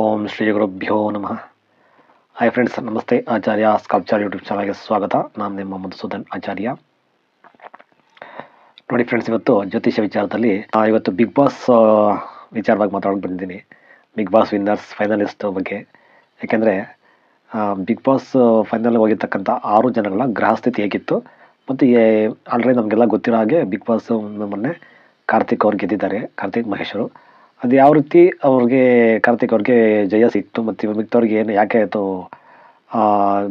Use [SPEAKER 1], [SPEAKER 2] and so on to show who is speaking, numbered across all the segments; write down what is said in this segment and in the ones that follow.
[SPEAKER 1] ಓಂ ಶ್ರೀ ಗುರುಭ್ಯೋ ನಮಃ. Hi friends ನಮಸ್ತೆ. ಆಚಾರ್ಯ ಸ್ಕಲ್ಪ್ಚರ್ ಯೂಟ್ಯೂಬ್ ಚಾನಲ್ಗೆ ಸ್ವಾಗತ. ನಾನು ನಿಮ್ಮ ಮಧುಸೂದನ್ ಆಚಾರ್ಯ. ನೋಡಿ ಫ್ರೆಂಡ್ಸ್ ಇವತ್ತು ಜ್ಯೋತಿಷ್ಯ ವಿಚಾರದಲ್ಲಿ ಇವತ್ತು ಬಿಗ್ ಬಾಸ್ ವಿಚಾರವಾಗಿ ಮಾತಾಡೋಕೆ ಬಂದಿದ್ದೀನಿ. ಬಿಗ್ ಬಾಸ್ ವಿನ್ನರ್ಸ್ ಫೈನಲಿಸ್ಟ್ ಬಗ್ಗೆ. ಯಾಕೆಂದರೆ ಬಿಗ್ ಬಾಸ್ ಫೈನಲ್ಗೆ ಹೋಗಿರ್ತಕ್ಕಂಥ ಆರು ಜನಗಳ ಗೃಹಸ್ಥಿತಿ ಹೇಗಿತ್ತು? ಮತ್ತು ಆಲ್ರೆಡಿ ನಮಗೆಲ್ಲ ಗೊತ್ತಿರೋ ಹಾಗೆ ಬಿಗ್ ಬಾಸ್ ಮೊನ್ನೆ ಕಾರ್ತಿಕ್ ಅವ್ರು ಗೆದ್ದಿದ್ದಾರೆ. ಕಾರ್ತಿಕ್ ಮಹೇಶ್ವರು ಅದು ಯಾವ ರೀತಿ ಅವ್ರಿಗೆ ಕಾರ್ತಿಕ್ ಅವ್ರಿಗೆ ಜಯ ಸಿಕ್ತು ಮತ್ತು ಮಿಕ್ತವ್ರಿಗೆ ಏನು ಯಾಕೆ ಆಯಿತು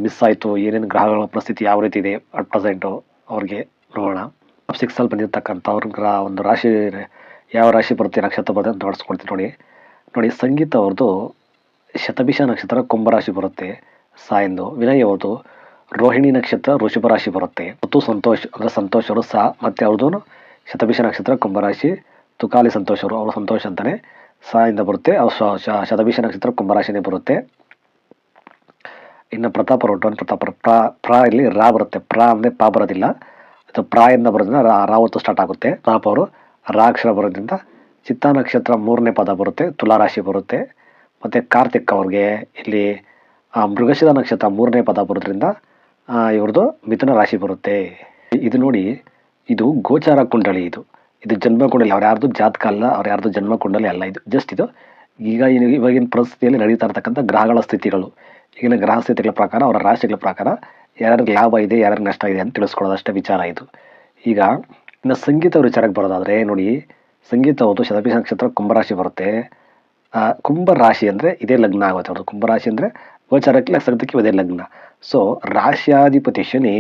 [SPEAKER 1] ಮಿಸ್ ಆಯಿತು, ಏನೇನು ಗ್ರಹಗಳ ಪರಿಸ್ಥಿತಿ ಯಾವ ರೀತಿ ಇದೆ ಅಟ್ ಪ್ರೆಸೆಂಟು ಅವ್ರಿಗೆ ನೋಡೋಣ. ಸಿಕ್ಸ್ ಸಿಕ್ಸಲ್ಲಿ ಬಂದಿರತಕ್ಕಂಥ ಅವ್ರ ಗ್ರಹ ಒಂದು ರಾಶಿ ಯಾವ ರಾಶಿ ಬರುತ್ತೆ ನಕ್ಷತ್ರ ಬರುತ್ತೆ ಅಂತ ನೋಡಿಸ್ಕೊಡ್ತೀನಿ ನೋಡಿ. ನೋಡಿ, ಸಂಗೀತ ಅವ್ರದ್ದು ಶತಭಿಷ ನಕ್ಷತ್ರ ಕುಂಭರಾಶಿ ಬರುತ್ತೆ, ಸಾಯಂದು. ವಿನಯ್ ಅವ್ರದ್ದು ರೋಹಿಣಿ ನಕ್ಷತ್ರ ವೃಷಭ ರಾಶಿ ಬರುತ್ತೆ. ಮತ್ತು ಸಂತೋಷ್, ಅಂದರೆ ಸಂತೋಷ್ ಅವರು ಸಾ ಮತ್ತು ಅವ್ರದ್ದು ಶತಭಿಷ ನಕ್ಷತ್ರ ಕುಂಭರಾಶಿ ತುಕಾಲಿ ಸಂತೋಷರು ಅವರು ಸಂತೋಷ ಅಂತಲೇ ಸಾಯಿಂದ ಬರುತ್ತೆ. ಅವ್ರು ಶತಭಿಷ ನಕ್ಷತ್ರ ಕುಂಭರಾಶಿನೇ ಬರುತ್ತೆ. ಇನ್ನು ಪ್ರತಾಪ ಅವರು ಪ್ರತಾಪ ಪ್ರಾ ಪ್ರಾ ಇಲ್ಲಿ ರಾ ಬರುತ್ತೆ. ಪ್ರಾ ಅಂದರೆ ಪಾ ಬರೋದಿಲ್ಲ. ಅದು ಪ್ರಾ ಇಂದ ಬರೋದ್ರಿಂದ ರಾ ರಾವತ್ತು ಸ್ಟಾರ್ಟ್ ಆಗುತ್ತೆ. ಪ್ರಾಪ ಅವರು ರಾ ಅಕ್ಷರ ಬರೋದ್ರಿಂದ ಚಿತ್ತ ನಕ್ಷತ್ರ ಮೂರನೇ ಪದ ಬರುತ್ತೆ. ತುಲಾ ರಾಶಿ ಬರುತ್ತೆ. ಮತ್ತು ಕಾರ್ತಿಕ್ ಅವ್ರಿಗೆ ಇಲ್ಲಿ ಮೃಗಶಿರ ನಕ್ಷತ್ರ ಮೂರನೇ ಪದ ಬರೋದ್ರಿಂದ ಇವ್ರದ್ದು ಮಿಥುನ ರಾಶಿ ಬರುತ್ತೆ. ಇದು ನೋಡಿ, ಇದು ಗೋಚಾರ ಕುಂಡಳಿ ಇದು. ಇದು ಜನ್ಮ ಕುಂಡಲಿ ಅವ್ರು ಯಾರ್ದು ಜಾತಕ ಅಲ್ಲ, ಅವ್ರು ಯಾರ್ದು ಜನ್ಮ ಕುಂಡಲಿ ಅಲ್ಲ. ಇದು ಜಸ್ಟ್ ಇದು ಈಗ ಇವಾಗಿನ ಪರಿಸ್ಥಿತಿಯಲ್ಲಿ ನಡೀತಾ ಇರ್ತಕ್ಕಂಥ ಗ್ರಹಗಳ ಸ್ಥಿತಿಗಳು. ಈಗಿನ ಗ್ರಹ ಸ್ಥಿತಿಗಳ ಪ್ರಕಾರ, ಅವರ ರಾಶಿಗಳ ಪ್ರಕಾರ ಯಾರ್ಯಾರಿಗೆ ಲಾಭ ಇದೆ, ಯಾರ್ಯಾರಿಗೆ ನಷ್ಟ ಇದೆ ಅಂತ ತಿಳಿಸ್ಕೊಳ್ಳೋದಷ್ಟೇ ವಿಚಾರ ಇದು. ಈಗ ಇನ್ನು ಸಂಗೀತ ವಿಚಾರಕ್ಕೆ ಬರೋದಾದರೆ ನೋಡಿ, ಸಂಗೀತ ಹೌದು ಶತಪೀಶ ನಕ್ಷತ್ರ ಕುಂಭರಾಶಿ ಬರುತ್ತೆ. ಕುಂಭ ರಾಶಿ ಅಂದರೆ ಇದೇ ಲಗ್ನ ಆಗುತ್ತೆ. ಅವ್ರದ್ದು ಕುಂಭರಾಶಿ ಅಂದರೆ ಗೋಚಾರಕ್ಕೆ ಲಗ್ನಕ್ಕೆ ಇದೇ ಲಗ್ನ. ಸೊ ರಾಶ್ಯಾಧಿಪತಿ ಶನಿ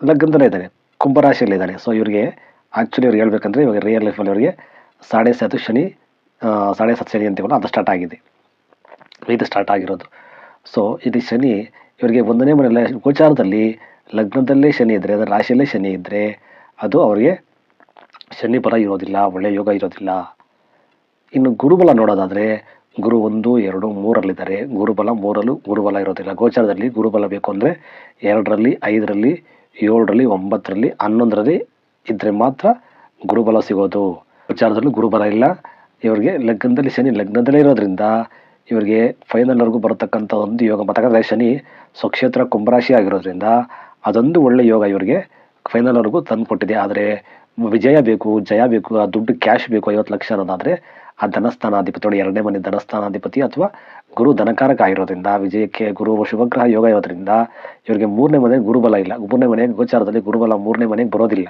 [SPEAKER 1] ಲಗ್ನದಲ್ಲೇ ಇದ್ದಾನೆ ಕುಂಭರಾಶಿಯಲ್ಲಿ ಇದ್ದಾನೆ ಸೊ ಇವ್ರಿಗೆ ಆ್ಯಕ್ಚುಲಿ ಅವ್ರು ಹೇಳ್ಬೇಕಂದ್ರೆ ಇವಾಗ ರಿಯಲ್ ಲೈಫಲ್ಲಿ ಅವರಿಗೆ ಸಾಡೆ ಸಾತು ಶನಿ ಸಾಡೆ ಸತ್ತು ಶನಿ ಅಂತೀವಲ್ಲ, ಅದು ಸ್ಟಾರ್ಟ್ ಆಗಿದೆ. ಇದು ಸ್ಟಾರ್ಟ್ ಆಗಿರೋದು. ಸೊ ಇದು ಶನಿ, ಇವರಿಗೆ ಒಂದನೇ ಮನೆಯಲ್ಲ, ಗೋಚಾರದಲ್ಲಿ, ಲಗ್ನದಲ್ಲೇ ಶನಿ ಇದ್ದರೆ ಅದರ ರಾಶಿಯಲ್ಲೇ ಶನಿ ಇದ್ದರೆ ಅದು ಅವರಿಗೆ ಶನಿ ಬಲ ಇರೋದಿಲ್ಲ ಒಳ್ಳೆಯ ಯೋಗ ಇರೋದಿಲ್ಲ. ಇನ್ನು ಗುರುಬಲ ನೋಡೋದಾದರೆ, ಗುರು ಒಂದು, ಎರಡು, ಮೂರಲ್ಲಿದ್ದಾರೆ. ಗುರುಬಲ ಮೂರಲ್ಲೂ ಗುರುಬಲ ಇರೋದಿಲ್ಲ. ಗೋಚಾರದಲ್ಲಿ ಗುರುಬಲ ಬೇಕು ಅಂದರೆ, ಎರಡರಲ್ಲಿ ಐದರಲ್ಲಿ, ಏಳರಲ್ಲಿ, ಒಂಬತ್ತರಲ್ಲಿ, ಹನ್ನೊಂದರಲ್ಲಿ ಇದ್ದರೆ ಮಾತ್ರ ಗುರುಬಲ ಸಿಗೋದು. ವಿಚಾರದಲ್ಲೂ ಗುರುಬಲ ಇಲ್ಲ. ಇವರಿಗೆ ಲಗ್ನದಲ್ಲಿ ಶನಿ ಲಗ್ನದಲ್ಲೇ ಇರೋದ್ರಿಂದ ಇವರಿಗೆ ಫೈನಲ್ವರೆಗೂ ಬರತಕ್ಕಂಥ ಒಂದು ಯೋಗ ಯಾಕಂದರೆ ಶನಿ ಸ್ವಕ್ಷೇತ್ರ ಕುಂಭರಾಶಿ ಆಗಿರೋದ್ರಿಂದ ಅದೊಂದು ಒಳ್ಳೆ ಯೋಗ ಇವರಿಗೆ ಫೈನಲ್ವರೆಗೂ ತಂದು ಕೊಟ್ಟಿದೆ ಆದರೆ ವಿಜಯ ಬೇಕು, ಜಯ ಬೇಕು, ಆ ದುಡ್ಡು ಕ್ಯಾಶ್ ಬೇಕು, ಐವತ್ತು ಲಕ್ಷ ಅನ್ನೋದಾದರೆ ಆ ಧನಸ್ಥಾನಾಧಿಪತಿ ಎರಡನೇ ಮನೆ ಧನಸ್ಥಾನಾಧಿಪತಿ ಅಥವಾ ಗುರು ಧನಕಾರಕ ಆಗಿರೋದ್ರಿಂದ, ವಿಜಯಕ್ಕೆ ಗುರು ಶುಭಗ್ರಹ ಯೋಗ ಇರೋದ್ರಿಂದ ಇವರಿಗೆ ಮೂರನೇ ಮನೆ ಗುರುಬಲ ಇಲ್ಲ. ಮೂರನೇ ಮನೆ ಗೋಚಾರದಲ್ಲಿ ಗುರುಬಲ ಮೂರನೇ ಮನೆಗೆ ಬರೋದಿಲ್ಲ.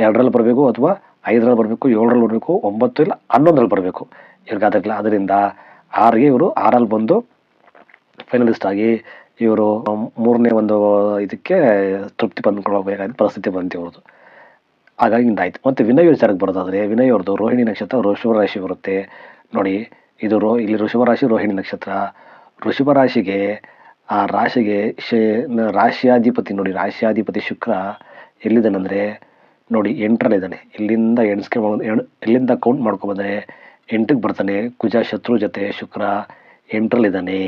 [SPEAKER 1] ಎರಡರಲ್ಲಿ ಬರಬೇಕು ಅಥವಾ ಐದರಲ್ಲಿ ಬರಬೇಕು, ಏಳರಲ್ಲಿ ಬರಬೇಕು, ಒಂಬತ್ತು ಇಲ್ಲ ಹನ್ನೊಂದರಲ್ಲಿ ಬರಬೇಕು. ಇವ್ರಿಗೆ ಅದಕ್ಕಿಲ್ಲ ಅದರಿಂದ ಆರಿಗೆ ಇವರು ಆರಲ್ಲಿ ಬಂದು ಫೈನಲಿಸ್ಟ್ ಆಗಿ ಇವರು ಮೂರನೇ ಒಂದು ಇದಕ್ಕೆ ತೃಪ್ತಿ ಬಂದ್ಕೊಳ್ಬೇಕಾದ ಪರಿಸ್ಥಿತಿ ಬಂತು ಇವ್ರದ್ದು. ಹಾಗಾಗಿ ಇಂದಾಯ್ತು ಮತ್ತು ವಿನಯ್ ವಿಚಾರಕ್ಕೆ ಬರೋದಾದರೆ, ವಿನಯ್ ಅವ್ರದ್ದು ರೋಹಿಣಿ ನಕ್ಷತ್ರ ಋಷಭ ರಾಶಿ ಬರುತ್ತೆ. ನೋಡಿ, ಇದು ರೋ ಇಲ್ಲಿ ಋಷಭ ರಾಶಿ, ರೋಹಿಣಿ ನಕ್ಷತ್ರ. ಋಷಭ ರಾಶಿಗೆ, ಆ ರಾಶಿಗೆ ಶೇ ರಾಶಿಯಾಧಿಪತಿ ನೋಡಿ, ರಾಶಿಯಾಧಿಪತಿ ಶುಕ್ರ ಎಲ್ಲಿದ್ದಾನಂದರೆ, ನೋಡಿ ಎಂಟರಲ್ಲಿದ್ದಾನೆ ಇಲ್ಲಿಂದ ಎಣಿಸ್ಕೆ ಎಣ್ ಇಲ್ಲಿಂದ ಕೌಂಟ್ ಮಾಡ್ಕೊಬಂದರೆ ಎಂಟಕ್ಕೆ ಬರ್ತಾನೆ. ಕುಜ ಶತ್ರು ಜೊತೆ ಶುಕ್ರ ಎಂಟರಲ್ಲಿದ್ದಾನೆ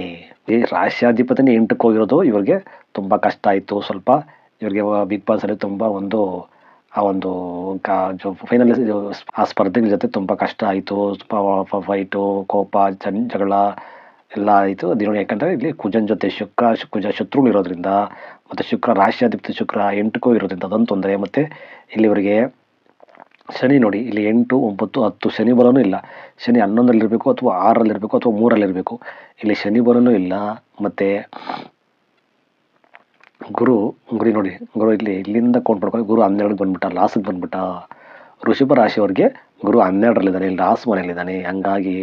[SPEAKER 1] ಈ ರಾಶಿಯಾಧಿಪತಿನೇ ಎಂಟಕ್ಕೆ ಹೋಗಿರೋದು ಇವ್ರಿಗೆ ತುಂಬ ಕಷ್ಟ ಆಯಿತು. ಸ್ವಲ್ಪ ಇವ್ರಿಗೆ ಬಿಗ್ ಬಾಸಲ್ಲಿ ತುಂಬ ಒಂದು ಆ ಒಂದು ಫೈನಲ್ ಆ ಸ್ಪರ್ಧೆಗಳ ಜೊತೆ ತುಂಬ ಕಷ್ಟ ಆಯಿತು. ಫೈಟು ಕೋಪ, ಜನ್, ಜಗಳ ಎಲ್ಲ ಆಯಿತು. ಅದು ನೋಡಿ ಯಾಕಂದರೆ ಇಲ್ಲಿ ಕುಜನ್ ಜೊತೆ ಶುಕ್ರ, ಕುಜ ಶತ್ರುಗಳು ಇರೋದ್ರಿಂದ ಮತ್ತು ಶುಕ್ರ ರಾಶ್ಯಾಧಿಪತಿ ಶುಕ್ರ ಎಂಟಕ್ಕೂ ಇರೋದ್ರಿಂದ ಅದೊಂದು ತೊಂದರೆ. ಮತ್ತು ಇಲ್ಲಿ ಇವರಿಗೆ ಶನಿ ನೋಡಿ, ಇಲ್ಲಿ ಎಂಟು, ಒಂಬತ್ತು, ಹತ್ತು ಶನಿ ಬರೋನೂ ಇಲ್ಲ. ಶನಿ ಹನ್ನೊಂದರಲ್ಲಿರಬೇಕು ಅಥವಾ ಆರರಲ್ಲಿರಬೇಕು ಅಥವಾ ಮೂರಲ್ಲಿರಬೇಕು ಇಲ್ಲಿ ಶನಿ ಬರೋನೂ ಇಲ್ಲ. ಮತ್ತು ಗುರು, ಗುರಿ ನೋಡಿ, ಗುರು ಇಲ್ಲಿ, ಇಲ್ಲಿಂದ ಕೌಂಟ್ ಪಡ್ಕೊಂಡು ಗುರು ಹನ್ನೆರಡಕ್ಕೆ ಬಂದ್ಬಿಟ್ಟ ಲಾಸ್ಗೆ ಬಂದ್ಬಿಟ್ಟ. ಋಷಭ ರಾಶಿಯವ್ರಿಗೆ ಗುರು ಹನ್ನೆರಡರಲ್ಲಿದ್ದಾನೆ, ಇಲ್ಲಿ ಲಾಸ್ ಮನೆಯಲ್ಲಿದ್ದಾನೆ. ಹಂಗಾಗಿ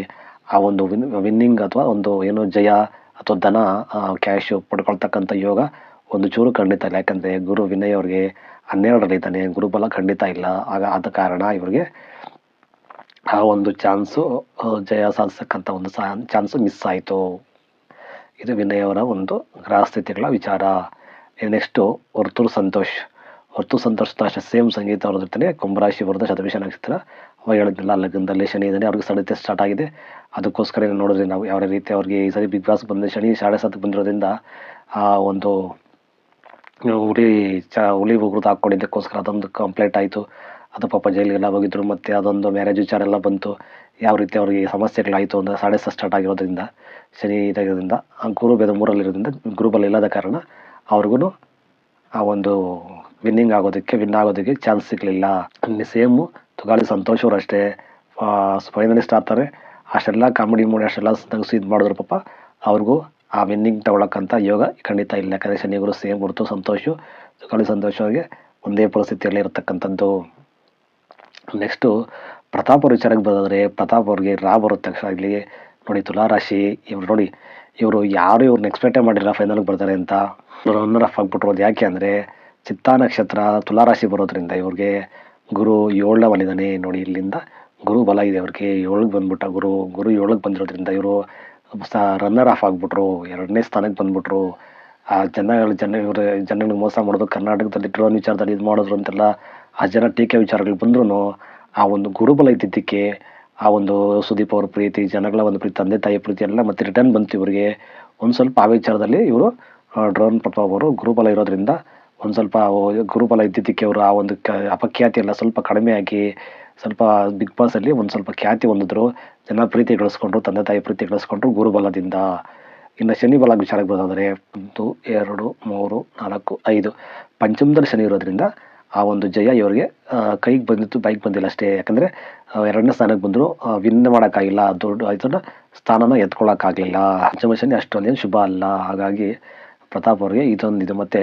[SPEAKER 1] ಆ ಒಂದು ವಿನ್ ವಿನ್ನಿಂಗ್ ಅಥವಾ ಒಂದು ಏನು ಜಯ ಅಥವಾ ಧನ ಕ್ಯಾಶು ಪಡ್ಕೊಳ್ತಕ್ಕಂಥ ಯೋಗ ಒಂದು ಚೂರು ಖಂಡಿತ ಇಲ್ಲ. ಯಾಕಂದರೆ ಗುರು ವಿನಯ್ ಅವ್ರಿಗೆ ಹನ್ನೆರಡರಲ್ಲಿದ್ದಾನೆ ಗುರುಬಲ ಖಂಡಿತ ಇಲ್ಲ. ಆಗ ಆದ ಕಾರಣ ಇವ್ರಿಗೆ ಆ ಒಂದು ಚಾನ್ಸು ಜಯ ಸಾಧಿಸ್ತಕ್ಕಂಥ ಒಂದು ಸಾ ಚಾನ್ಸು ಮಿಸ್ ಆಯಿತು. ಇದು ವಿನಯ್ ಅವರ ಒಂದು ಗ್ರಹಸ್ಥಿತಿಗಳ ವಿಚಾರ. ನೆಕ್ಸ್ಟು ಹೊರ್ತೂರು ಸಂತೋಷ್, ಹೊರ್ತು ಸಂತೋಷ್ ಅಷ್ಟೇ ಸೇಮ್ ಸಂಗೀತ ಹೊರದಿರ್ತಾನೆ ಕುಂಭರಾಶಿ ಬರೋದು ಶತಭಿಷ ನಕ್ಷತ್ರ ಅವಾಗ ಹೇಳಿದ್ನಲ್ಲ, ಲಗ್ನದಲ್ಲಿ ಶನಿ ಇದ್ದಾನೆ ಅವ್ರಿಗೆ ಸಡತೆ ಸ್ಟಾರ್ಟ್ ಆಗಿದೆ. ಅದಕ್ಕೋಸ್ಕರ ನೋಡಿದ್ರಿ ನಾವು ಯಾವ ರೀತಿ ಅವ್ರಿಗೆ ಈ ಸರಿ ಬಿಗ್ ಬಾಸ್ ಬಂದ ಶನಿ ಸಾಡೆ ಸತ್ತು ಬಂದಿರೋದ್ರಿಂದ ಆ ಒಂದು ಹುಲಿ ಚ ಹುಲಿ ಉಗುರ್ದು ಹಾಕ್ಕೊಂಡಿದ್ದಕ್ಕೋಸ್ಕರ ಅದೊಂದು ಕಂಪ್ಲೇಂಟ್ ಆಯಿತು. ಅದು ಪಾಪ ಜೈಲಿಗೆಲ್ಲ ಹೋಗಿದ್ರು, ಮತ್ತು ಅದೊಂದು ಮ್ಯಾರೇಜ್ ವಿಚಾರ ಎಲ್ಲ ಬಂತು. ಯಾವ ರೀತಿ ಅವ್ರಿಗೆ ಸಮಸ್ಯೆಗಳಾಯಿತು ಅಂದರೆ ಸಾಡೆ ಸ್ಟಾರ್ಟ್ ಆಗಿರೋದ್ರಿಂದ, ಶನಿ ಇದಾಗಿರೋದ್ರಿಂದ, ಆ ಗುರು ಬೇದ ಮೂರಲ್ಲಿರೋದ್ರಿಂದ ಇಲ್ಲದ ಕಾರಣ ಅವ್ರಿಗೂ ಆ ಒಂದು ವಿನ್ನಿಂಗ್ ಆಗೋದಕ್ಕೆ ವಿನ್ ಆಗೋದಕ್ಕೆ ಚಾನ್ಸ್ ಸಿಗಲಿಲ್ಲ. ಸೇಮು ತುಗಾಲಿ ಸಂತೋಷ್ ಅವರು ಅಷ್ಟೇ. ಫೈನಲಿಸ್ಟ್ ಆಗ್ತಾರೆ. ಅಷ್ಟೆಲ್ಲ ಕಾಮಿಡಿ ಮಾಡಿ ಅಷ್ಟೆಲ್ಲ ನಗಸು ಇದು ಮಾಡಿದ್ರು ಪಾಪ. ಅವ್ರಿಗೂ ಆ ವಿನ್ನಿಂಗ್ ತಗೊಳ್ಳೋಕ್ಕಂಥ ಯೋಗ ಖಂಡಿತ ಇಲ್ಲ. ಯಾಕಂದರೆ ಶನಿಗುರು ಸೇಮ್ ಗುರುತು ಸಂತೋಷು. ತುಗಾಲಿ ಸಂತೋಷ ಅವ್ರಿಗೆ ಒಂದೇ ಪರಿಸ್ಥಿತಿಯಲ್ಲಿ ಇರತಕ್ಕಂಥದ್ದು. ನೆಕ್ಸ್ಟು ಪ್ರತಾಪ್ ಅವ್ರ ವಿಚಾರಕ್ಕೆ ಬರೋದ್ರೆ ಪ್ರತಾಪ್ ಅವ್ರಿಗೆ ರಾ ಬರೋ ತಕ್ಷಣ ಇಲ್ಲಿ ನೋಡಿ ತುಲಾರಾಶಿ ಇವ್ರು ನೋಡಿ, ಇವರು ಯಾರು ಇವ್ರನ್ನ ಎಕ್ಸ್ಪೆಕ್ಟೇ ಮಾಡಿಲ್ಲ ಫೈನಲ್ಗೆ ಬರ್ತಾರೆ ಅಂತ. ಇವರು ರನ್ನರ್ ಆಫ್ ಅದು ಯಾಕೆ ಅಂದರೆ, ಚಿತ್ತಾ ನಕ್ಷತ್ರ ತುಲಾರಾಶಿ ಬರೋದ್ರಿಂದ ಇವ್ರಿಗೆ ಗುರು ಏಳನೇ ಬಂದಿದ್ದಾನೆ ನೋಡಿ, ಇಲ್ಲಿಂದ ಗುರು ಬಲ ಇದೆ ಅವ್ರಿಗೆ. ಏಳಿಗೆ ಬಂದ್ಬಿಟ್ಟ ಗುರು ಗುರು ಏಳಿಗೆ ಬಂದಿರೋದ್ರಿಂದ ಇವರು ರನ್ನರ್ ಆಫ್ ಆಗಿಬಿಟ್ರು, ಎರಡನೇ ಸ್ಥಾನಕ್ಕೆ ಬಂದ್ಬಿಟ್ರು. ಆ ಜನಗಳು, ಜನ ಇವರು ಜನಗಳಿಗೆ ಮೋಸ ಮಾಡೋದು ಕರ್ನಾಟಕದಲ್ಲಿ ಡ್ರೋನ್ ವಿಚಾರದಲ್ಲಿ ಇದು ಮಾಡಿದ್ರು ಅಂತೆಲ್ಲ, ಆ ಜನ ಟೀಕೆ ವಿಚಾರಗಳು ಬಂದ್ರೂ ಆ ಒಂದು ಗುರುಬಲ ಇದ್ದಿದ್ದಕ್ಕೆ ಆ ಒಂದು ಸುದೀಪ್ ಅವ್ರ ಪ್ರೀತಿ, ಜನಗಳ ಒಂದು ಪ್ರೀತಿ, ತಂದೆ ತಾಯಿ ಪ್ರೀತಿ ಎಲ್ಲ ಮತ್ತೆ ರಿಟರ್ನ್ ಬಂತು ಇವರಿಗೆ. ಒಂದು ಸ್ವಲ್ಪ ಆ ವಿಚಾರದಲ್ಲಿ ಇವರು ಡ್ರೋನ್ ಪ್ರತಾಪ್ ಅವರು ಗುರುಬಲ ಇರೋದ್ರಿಂದ ಒಂದು ಸ್ವಲ್ಪ ಗುರುಬಲ ಇದ್ದಿದ್ದಕ್ಕೆ ಅವರು ಆ ಒಂದು ಕ, ಅಪಖ್ಯಾತಿ ಎಲ್ಲ ಸ್ವಲ್ಪ ಕಡಿಮೆ ಆಗಿ ಸ್ವಲ್ಪ ಬಿಗ್ ಬಾಸಲ್ಲಿ ಒಂದು ಸ್ವಲ್ಪ ಖ್ಯಾತಿ ಹೊಂದಿದ್ರು, ಜನ ಪ್ರೀತಿ ಗಳಿಸ್ಕೊಂಡ್ರು, ತಂದೆ ತಾಯಿ ಪ್ರೀತಿ ಗಳಿಸ್ಕೊಂಡ್ರು ಗುರುಬಲದಿಂದ ಇನ್ನು ಶನಿ ಬಲ ವಿಚಾರಕ್ಕೆ ಬರೋದಾದರೆ ಒಂದು, ಎರಡು, ಮೂರು, ನಾಲ್ಕು, ಐದು. ಪಂಚಮದಲ್ಲಿ ಶನಿ ಇರೋದ್ರಿಂದ ಆ ಒಂದು ಜಯ ಇವರಿಗೆ ಕೈಗೆ ಬಂದಿತ್ತು ಬೈಕ್ ಬಂದಿಲ್ಲ ಅಷ್ಟೇ. ಯಾಕಂದರೆ ಎರಡನೇ ಸ್ಥಾನಕ್ಕೆ ಬಂದರೂ. ವಿನ್ ಮಾಡೋಕ್ಕಾಗಿಲ್ಲ, ದೊಡ್ಡ ಇದನ್ನ ಸ್ಥಾನನ ಎತ್ಕೊಳ್ಳೋಕ್ಕಾಗಲಿಲ್ಲ ಪಂಚಮಶನಿ ಅಷ್ಟೊಂದೇನು ಶುಭ ಅಲ್ಲ. ಹಾಗಾಗಿ ಪ್ರತಾಪ್ ಅವ್ರಿಗೆ ಇದೊಂದಿದೆ. ಮತ್ತು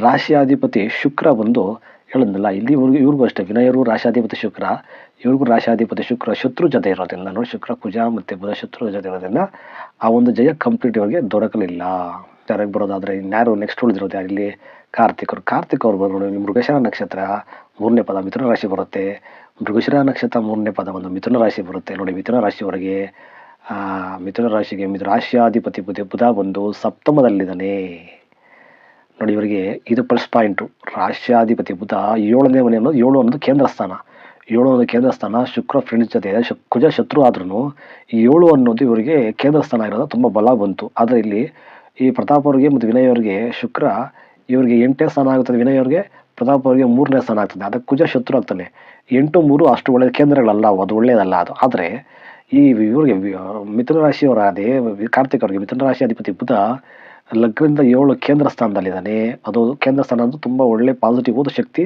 [SPEAKER 1] ರಾಶಿಯಾಧಿಪತಿ ಶುಕ್ರ ಬಂದು ಹೇಳಿದ್ನಲ್ಲ ಇಲ್ಲಿ ಇವ್ರಿಗೆ ಇವ್ರಿಗೂ ಅಷ್ಟೇ. ವಿನಯರು ರಾಶಾಧಿಪತಿ ಶುಕ್ರ, ಇವ್ರಿಗೂ ರಾಶಾಧಿಪತಿ ಶುಕ್ರ, ಶತ್ರು ಜೊತೆ ಇರೋದಿಲ್ಲ ನೋಡಿ ಶುಕ್ರ ಕುಜ ಮತ್ತು ಬುಧ ಶತ್ರು ಜೊತೆ ಇರೋದ್ರಿಂದ ಆ ಒಂದು ಜಯ ಕಂಪ್ಲೀಟ್ ಇವ್ರಿಗೆ ದೊರಕಲಿಲ್ಲ. ಯಾರಿಗೆ ಬರೋದಾದರೆ, ಇನ್ಯಾರು ನೆಕ್ಸ್ಟ್ ಉಳಿದಿರೋದು ಇಲ್ಲಿ? ಕಾರ್ತಿಕ್ ಅವರು. ಕಾರ್ತಿಕ್ ಅವ್ರು ಬರೋದು ಮೃಗಶಿರ ನಕ್ಷತ್ರ, ಮೂರನೇ ಪದ ಮಿಥುನ ರಾಶಿ ಬರುತ್ತೆ. ಮೃಗಶಿರ ನಕ್ಷತ್ರ ಮೂರನೇ ಪದ ಒಂದು ಮಿಥುನ ರಾಶಿ ಬರುತ್ತೆ. ನೋಡಿ, ಮಿಥುನ ರಾಶಿಯವರೆಗೆ ಮಿಥುನ ರಾಶಿಗೆ ಮಿಥು ರಾಶಿಯಾಧಿಪತಿ ಬುಧ ಬುಧ ಬಂದು ಸಪ್ತಮದಲ್ಲಿದ್ದಾನೆ. ನೋಡಿ, ಇವರಿಗೆ ಇದು ಪ್ಲಸ್ ಪಾಯಿಂಟು ರಾಶ್ಯಾಧಿಪತಿ ಬುಧ ಏಳನೇ ಮನೆ ಅನ್ನೋದು, ಏಳು ಅನ್ನೋದು ಕೇಂದ್ರ ಸ್ಥಾನ ಏಳು ಅನ್ನೋದು ಕೇಂದ್ರ ಸ್ಥಾನ ಶುಕ್ರ ಫ್ರೆಂಡ್ಸ್ ಜೊತೆ ಕುಜ ಶತ್ರು ಆದ್ರೂ ಏಳು ಅನ್ನೋದು ಇವರಿಗೆ ಕೇಂದ್ರ ಸ್ಥಾನ ಇರೋದು, ತುಂಬ ಬಲ ಬಂತು. ಆದರೆ ಇಲ್ಲಿ ಈ ಪ್ರತಾಪ್ ಅವ್ರಿಗೆ ಮತ್ತು ವಿನಯ್ ಅವ್ರಿಗೆ ಶುಕ್ರ, ಇವರಿಗೆ ಎಂಟನೇ ಸ್ಥಾನ ಆಗುತ್ತದೆ ವಿನಯ್ ಅವ್ರಿಗೆ. ಪ್ರತಾಪ್ ಅವರಿಗೆ ಮೂರನೇ ಸ್ಥಾನ ಆಗ್ತದೆ. ಅದಕ್ಕೆ ಕುಜ ಶತ್ರು ಆಗ್ತಾನೆ. ಎಂಟು, ಮೂರು ಅಷ್ಟು ಒಳ್ಳೆಯ ಕೇಂದ್ರಗಳಲ್ಲ, ಅದು ಒಳ್ಳೆಯದಲ್ಲ ಅದು. ಆದರೆ ಈ ಇವ್ರಿಗೆ ಮಿಥುನ ರಾಶಿಯವರ ಅದೇ ಕಾರ್ತಿಕ್ ಅವ್ರಿಗೆ ಮಿಥುನ ರಾಶಿ ಅಧಿಪತಿ ಬುಧ ಲಗ್ನದಿಂದ ಏಳು ಕೇಂದ್ರ ಸ್ಥಾನದಲ್ಲಿದ್ದಾನೆ. ಅದು ಕೇಂದ್ರ ಸ್ಥಾನ ಅದು ತುಂಬ ಒಳ್ಳೆ ಪಾಸಿಟಿವ್ ಓದೋ ಶಕ್ತಿ,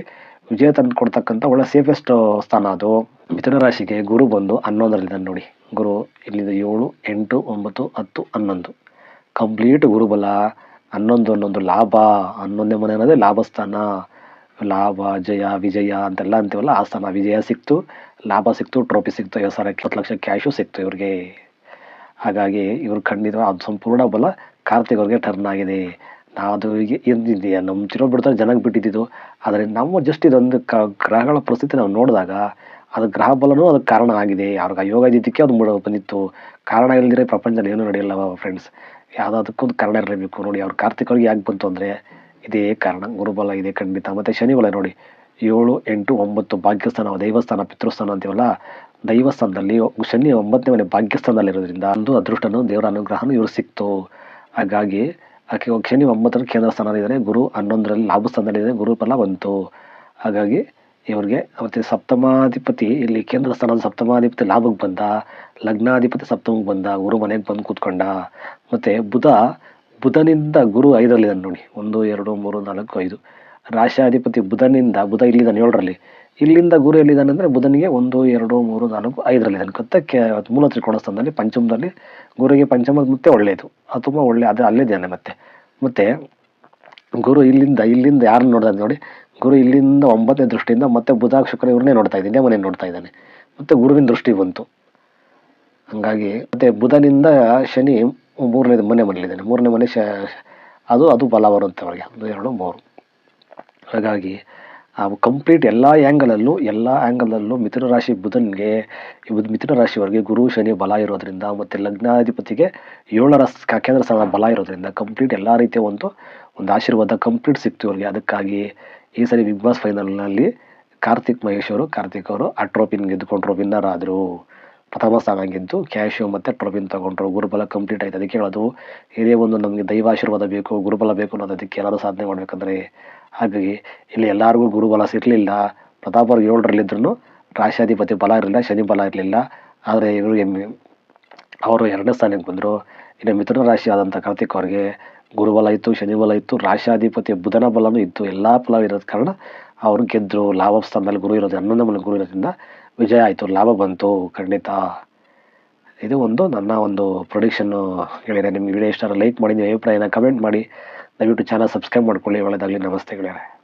[SPEAKER 1] ವಿಜಯ ತಂದು ಕೊಡ್ತಕ್ಕಂಥ ಒಳ್ಳೆ ಸೇಫೆಸ್ಟ್ ಸ್ಥಾನ ಅದು. ಮಿಥುನ ರಾಶಿಗೆ ಗುರು ಬಂದು ಹನ್ನೊಂದರಲ್ಲಿದ್ದಾನೆ ನೋಡಿ. ಗುರು ಇಲ್ಲಿಂದ ಏಳು, ಎಂಟು, ಒಂಬತ್ತು, ಹತ್ತು, ಹನ್ನೊಂದು. ಕಂಪ್ಲೀಟ್ ಗುರುಬಲ. ಹನ್ನೊಂದು ಹನ್ನೊಂದು ಲಾಭ. ಹನ್ನೊಂದನೇ ಮನೆ ಅನ್ನೋದೇ ಲಾಭ ಸ್ಥಾನ ಲಾಭ, ಜಯ, ವಿಜಯ ಅಂತೆಲ್ಲ ಅಂತೀವಲ್ಲ, ಆ ಸ್ಥಾನ ವಿಜಯ ಸಿಕ್ತು, ಲಾಭ ಸಿಕ್ತು ಟ್ರೋಫಿ ಸಿಕ್ತು ಐವತ್ತು ಸಾವಿರ ಇಪ್ಪತ್ತು ಲಕ್ಷ ಕ್ಯಾಶು ಸಿಕ್ತು ಇವ್ರಿಗೆ. ಹಾಗಾಗಿ ಇವ್ರು ಖಂಡಿತ ಅದು ಸಂಪೂರ್ಣ ಬಲ ಕಾರ್ತಿಕ್ ಅವ್ರಿಗೆ ಟರ್ನ್ ಆಗಿದೆ. ಅದು ಈಗ ನಮ್ಮ ತಿರೋ ಬಿಡ್ತಾರೆ ಜನಕ್ಕೆ ಬಿಟ್ಟಿದ್ದು. ಆದರೆ ನಮ್ಮ ಜಸ್ಟ್ ಇದೊಂದು ಕ, ಗ್ರಹಗಳ ಪರಿಸ್ಥಿತಿ ನಾವು ನೋಡಿದಾಗ ಅದು ಗ್ರಹ ಬಲನೂ ಅದಕ್ಕೆ ಕಾರಣ ಆಗಿದೆ. ಅವ್ರಿಗೆ ಯೋಗ ಇದ್ದಿದ್ದಕ್ಕೆ ಅದು ಮೂಡ ಬಂದಿತ್ತು. ಕಾರಣ ಇಲ್ಲದಿರೋ ಪ್ರಪಂಚದಲ್ಲಿ ಏನೂ ನಡೆಯಲ್ಲ ಫ್ರೆಂಡ್ಸ್ ಯಾವುದಕ್ಕೂ ಒಂದು ಕಾರಣ ಇರಲೇಬೇಕು. ನೋಡಿ ಅವ್ರು ಕಾರ್ತಿಕ್ ಅವ್ರಿಗೆ ಯಾಕೆ ಬಂತು ಅಂದರೆ ಇದೇ ಕಾರಣ ಗುರುಬಲ ಇದೆ ಖಂಡಿತ. ಮತ್ತು ಶನಿಬಲ ನೋಡಿ, ಏಳು, ಎಂಟು, ಒಂಬತ್ತು ಭಾಗ್ಯಸ್ಥಾನ, ದೈವಸ್ಥಾನ, ಪಿತೃಸ್ಥಾನ ಅಂತೀವಲ್ಲ, ದೈವಸ್ಥಾನದಲ್ಲಿ ಶನಿ ಒಂಬತ್ತನೇ ಮನೆ ಭಾಗ್ಯಸ್ಥಾನದಲ್ಲಿರೋದ್ರಿಂದ ಒಂದು ಅದೃಷ್ಟನೂ ದೇವರ ಅನುಗ್ರಹನೂ ಇವರು ಸಿಕ್ತು. ಹಾಗಾಗಿ ಆಕೆ ಶನಿ ಒಂಬತ್ತರ ಕೇಂದ್ರ ಸ್ಥಾನದಲ್ಲಿದ್ದಾರೆ ಗುರು ಹನ್ನೊಂದರಲ್ಲಿ ಲಾಭ ಸ್ಥಾನದಲ್ಲಿದೆ ಗುರು ಫಲ ಬಂತು. ಹಾಗಾಗಿ ಇವರಿಗೆ ಮತ್ತು ಸಪ್ತಮಾಧಿಪತಿ, ಇಲ್ಲಿ ಕೇಂದ್ರ ಸ್ಥಾನದ ಸಪ್ತಮಾಧಿಪತಿ ಲಾಭಕ್ಕೆ ಬಂದ, ಲಗ್ನಾಧಿಪತಿ ಸಪ್ತಮಕ್ಕೆ ಬಂದ, ಗುರು ಮನೆಗೆ ಬಂದು ಕೂತ್ಕೊಂಡ. ಮತ್ತು ಬುಧ ಬುಧನಿಂದ ಗುರು ಐದರಲ್ಲಿದ್ದಾನೆ ನೋಡಿ. ಒಂದು, ಎರಡು, ಮೂರು, ನಾಲ್ಕು, ಐದು. ರಾಶಾಧಿಪತಿ ಬುಧನಿಂದ, ಬುಧ ಇಲ್ಲಿದ್ದಾನೆ ಏಳರಲ್ಲಿ? ಇಲ್ಲಿಂದ ಗುರು ಎಲ್ಲಿದ್ದಾನೆ ಅಂದರೆ ಬುಧನಿಗೆ ಒಂದು, ಎರಡು, ಮೂರು, ನಾಲ್ಕು ಐದರಲ್ಲಿದ್ದಾನೆ ಕತ್ತಕ್ಕೆ ಮೂಲ ತ್ರಿಕೋಣ ಸ್ಥಾನದಲ್ಲಿ ಪಂಚಮದಲ್ಲಿ ಗುರುಗೆ ಪಂಚಮ ಮತ್ತೆ ಒಳ್ಳೆಯದು. ಅದು ತುಂಬ ಒಳ್ಳೆ ಅದು ಅಲ್ಲಿದ್ದಾನೆ ಮತ್ತೆ. ಮತ್ತೆ ಗುರು ಇಲ್ಲಿಂದ ಇಲ್ಲಿಂದ ಯಾರನ್ನು ನೋಡ್ತಾ ನೋಡಿ? ಗುರು ಇಲ್ಲಿಂದ ಒಂಬತ್ತನೇ ದೃಷ್ಟಿಯಿಂದ ಮತ್ತೆ ಬುಧ ಶುಕ್ರ ಇವ್ರನ್ನೇ ನೋಡ್ತಾ ಇದ್ದೀನಿ ಮನೆ ನೋಡ್ತಾ ಇದ್ದಾನೆ. ಮತ್ತೆ ಗುರುವಿನ ದೃಷ್ಟಿ ಬಂತು. ಹಂಗಾಗಿ ಮತ್ತೆ ಬುಧನಿಂದ ಶನಿ ಮೂರನೇ ಮನೆ ಮನೇಲಿದ್ದಾನೆ ಮೂರನೇ ಮನೆ ಶ, ಅದು ಅದು ಬಲ ಬರುತ್ತೆ ಅವರಿಗೆ. ಒಂದು, ಎರಡು, ಮೂರು. ಹಾಗಾಗಿ, ಆ ಕಂಪ್ಲೀಟ್ ಎಲ್ಲ ಆ್ಯಂಗಲಲ್ಲೂ ಎಲ್ಲ ಆ್ಯಂಗಲಲ್ಲೂ ಮಿಥುನ ರಾಶಿ ಬುಧನ್ಗೆ ಮಿಥುನ ರಾಶಿವರೆಗೆ ಗುರು ಶನಿ ಬಲ ಇರೋದ್ರಿಂದ ಮತ್ತು ಲಗ್ನಾಧಿಪತಿಗೆ ಏಳರ ಕೇಂದ್ರ ಸ್ಥಾನ ಬಲ ಇರೋದ್ರಿಂದ ಕಂಪ್ಲೀಟ್ ಎಲ್ಲ ರೀತಿಯ ಒಂದು ಒಂದು ಆಶೀರ್ವಾದ ಕಂಪ್ಲೀಟ್ ಸಿಕ್ತು ಇವರಿಗೆ ಅದಕ್ಕಾಗಿ ಈ ಸರಿ ಬಿಗ್ ಬಾಸ್ ಫೈನಲ್ನಲ್ಲಿ ಕಾರ್ತಿಕ್ ಮಹೇಶ್ ಅವರು, ಕಾರ್ತಿಕ್ ಅವರು ಆ ಟ್ರೋಫಿನ ಗೆದ್ದುಕೊಂಡ್ರು ವಿನ್ನರ್ ಆದರು. ಪ್ರಥಮ ಸ್ಥಾನ ಗೆದ್ದು ಕ್ಯಾಶು ಮತ್ತು ಟ್ರೋಫಿನ ತಗೊಂಡ್ರು. ಗುರುಬಲ ಕಂಪ್ಲೀಟ್ ಆಯ್ತು. ಅದಕ್ಕೆ ಹೇಳೋದು, ಇದೇ ಒಂದು ನಮಗೆ ದೈವಾಶೀರ್ವಾದ ಬೇಕು, ಗುರುಬಲ ಬೇಕು ಅನ್ನೋದಕ್ಕೆ ಎಲ್ಲರೂ ಸಾಧನೆ ಮಾಡಬೇಕಂದ್ರೆ ಹಾಗಾಗಿ ಇಲ್ಲಿ ಎಲ್ಲರಿಗೂ ಗುರುಬಲ ಸಿರಲಿಲ್ಲ ಪ್ರತಾಪ್ ಅವ್ರಿಗೆ ಏಳರಲ್ಲಿದ್ರು ರಾಶಾಧಿಪತಿ ಬಲ ಇರಲಿಲ್ಲ, ಶನಿ ಬಲ ಇರಲಿಲ್ಲ. ಆದರೆ ಇವರಿಗೆ ಮಿ- ಅವರು ಎರಡನೇ ಸ್ಥಾನಕ್ಕೆ ಬಂದರು. ಇನ್ನು ಮಿಥುನ ರಾಶಿ ಆದಂಥ ಕಾರ್ತಿಕ್ ಅವ್ರಿಗೆ ಗುರುಬಲ ಇತ್ತು ಶನಿಬಲ ಇತ್ತು ರಾಶಾಧಿಪತಿ ಬುಧನ ಬಲನೂ ಇತ್ತು. ಎಲ್ಲ ಫಲ ಇರೋದ್ ಕಾರಣ ಅವರು ಗೆದ್ದರು ಲಾಭ ಸ್ಥಾನದಲ್ಲಿ ಗುರು ಇರೋದು, ಹನ್ನೊಂದನೇ ಮನೆ ಗುರು ಇರೋದ್ರಿಂದ ವಿಜಯ ಆಯಿತು ಲಾಭ ಬಂತು, ಖಂಡಿತ. ಇದು ಒಂದು ನನ್ನ ಒಂದು ಪ್ರೊಡಿಕ್ಷನ್ನು ಹೇಳಿದೆ. ನಿಮ್ಗೆ ವಿಡಿಯೋ ಇಷ್ಟ ಲೈಕ್ ಮಾಡಿ ನೀವು ಅಭಿಪ್ರಾಯನ ಕಮೆಂಟ್ ಮಾಡಿ. ದಯವಿಟ್ಟು ಚಾನಲ್ ಸಬ್ಸ್ಕ್ರೈಬ್ ಮಾಡ್ಕೊಳ್ಳಿ. ಒಳ್ಳೆಯದಾಗಲಿ ನಮಸ್ತೆಗಳೇ